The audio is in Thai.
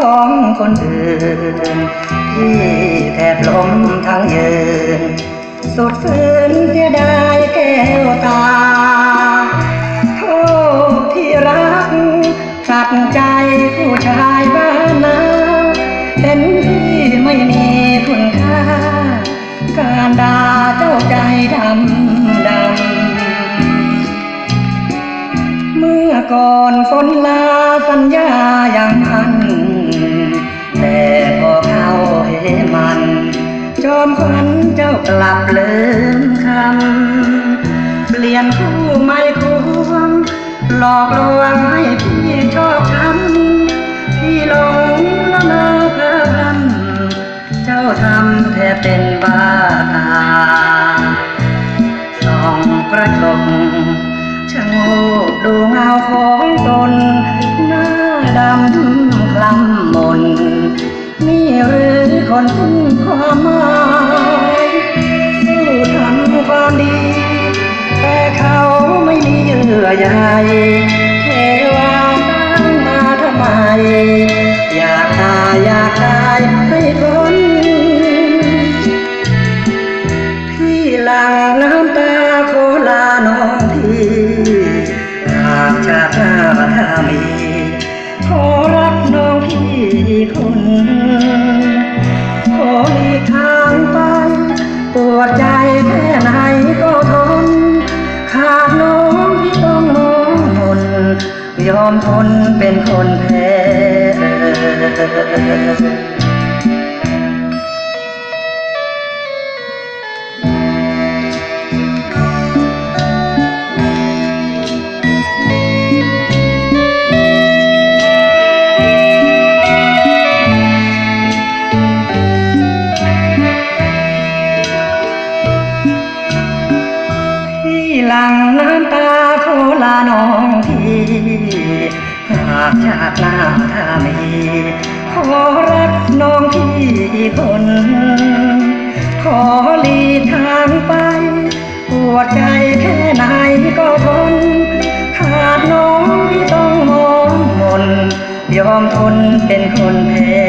ของคนอื่นที่แทบล้มทั้งยืน สุดฝืนเสียดาแก้วตาโทษที่รักสัดใจผู้ชายบ้านนาเป็นที่ไม่มีคุณค่า การด่าเจ้าใจดำดำเมื่อก่อนฝนลาสัญญาอย่างอัน มขวัญเจ้ากลับเลืมคำเปลี่ยนคู่ไม่ควงหลอกลวงให้พี่ชอบช้ำพี่หลงละเมอเพ้อพรำเจ้าทำแทบเป็นบ้าตาส่องกระจกชะโงกดูเงาของตนหน้าดำคล้ำมนนี่หรือคนทิ้งความหมายื่อใยเทวาตั้งมาทำไม อยากตายอยากตายให้พ้นพี่หลังน้ำตาโคลาน้องพี่หากชาติหน้าถ้ามีขอรักน้องพี่คนขอหลีกทาง คนเป็นคนแพ้ หลังน้ำตาโคลาน้องพี่หากชาติหน้าถ้ามีขอรักน้องพี่คน ขอหลีทางไปปวดใจแค่ไหนก็ทน ขาดน้องที่ต้องมองมน ยอมทนเป็นคนแพ้